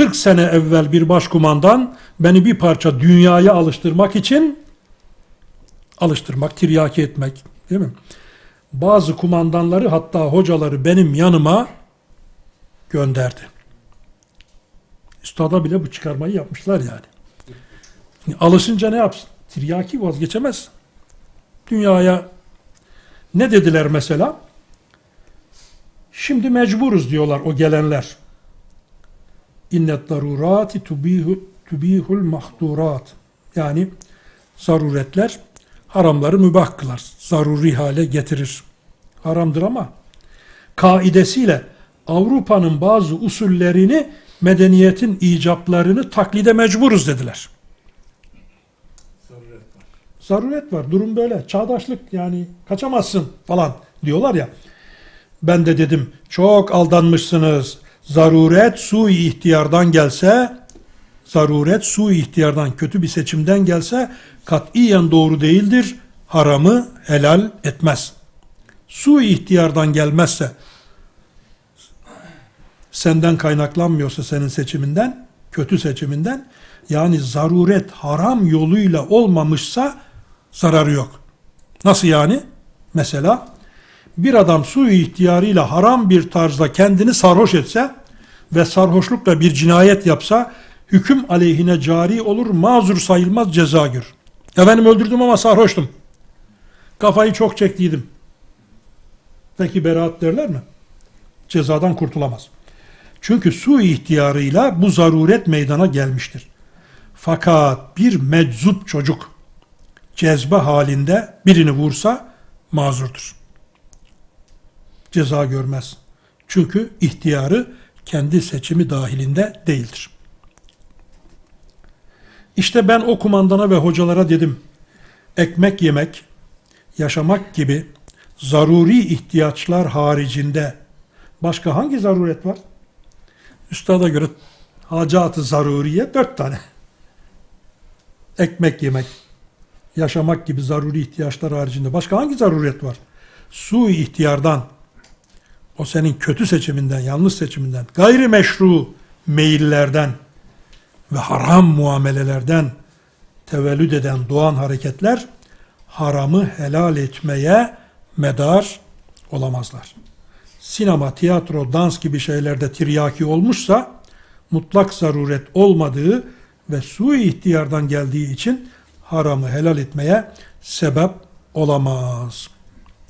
40 sene evvel bir başkumandan beni bir parça dünyaya alıştırmak için alıştırmak, tiryaki etmek değil mi? Bazı kumandanları hatta hocaları benim yanıma gönderdi. Üstada bile bu çıkarmayı yapmışlar yani. Alışınca ne yapsın? Tiryaki vazgeçemez. Dünyaya ne dediler mesela? Şimdi mecburuz diyorlar o gelenler. İnnet darurati tubihu tubihul mahdurat. Yani zaruretler haramları mübah kılar. Zaruri hale getirir. Haramdır ama kaidesiyle Avrupa'nın bazı usullerini medeniyetin icaplarını taklide mecburuz dediler. Zaruret var. Zaruret var. Durum böyle. Çağdaşlık yani kaçamazsın falan diyorlar ya. Ben de dedim çok aldanmışsınız. Zaruret su ihtiyardan gelse zaruret su ihtiyardan kötü bir seçimden gelse katiyen doğru değildir. Haramı helal etmez. Su ihtiyardan gelmezse senden kaynaklanmıyorsa senin seçiminden, kötü seçiminden yani zaruret haram yoluyla olmamışsa zararı yok. Nasıl yani? Mesela bir adam su ihtiyarıyla haram bir tarzda kendini sarhoş etse ve sarhoşlukla bir cinayet yapsa hüküm aleyhine cari olur, mazur sayılmaz, ceza görür. Efendim öldürdüm ama sarhoştum. Kafayı çok çektiydim. Peki beraat derler mi? Cezadan kurtulamaz. Çünkü su ihtiyarıyla bu zaruret meydana gelmiştir. Fakat bir meczup çocuk cezbe halinde birini vursa mazurdur. Ceza görmez. Çünkü ihtiyarı kendi seçimi dahilinde değildir. İşte ben o kumandana ve hocalara dedim, ekmek yemek, yaşamak gibi zaruri ihtiyaçlar haricinde başka hangi zaruret var? Üstada göre hacat-ı zaruriye dört tane. Ekmek yemek, yaşamak gibi zaruri ihtiyaçlar haricinde başka hangi zaruret var? Su ihtiyardan, o senin kötü seçiminden, yanlış seçiminden, gayri meşru meyillerden ve haram muamelelerden tevellüd eden doğan hareketler haramı helal etmeye medar olamazlar. Sinema, tiyatro, dans gibi şeylerde tiryaki olmuşsa mutlak zaruret olmadığı ve su ihtiyardan geldiği için haramı helal etmeye sebep olamaz.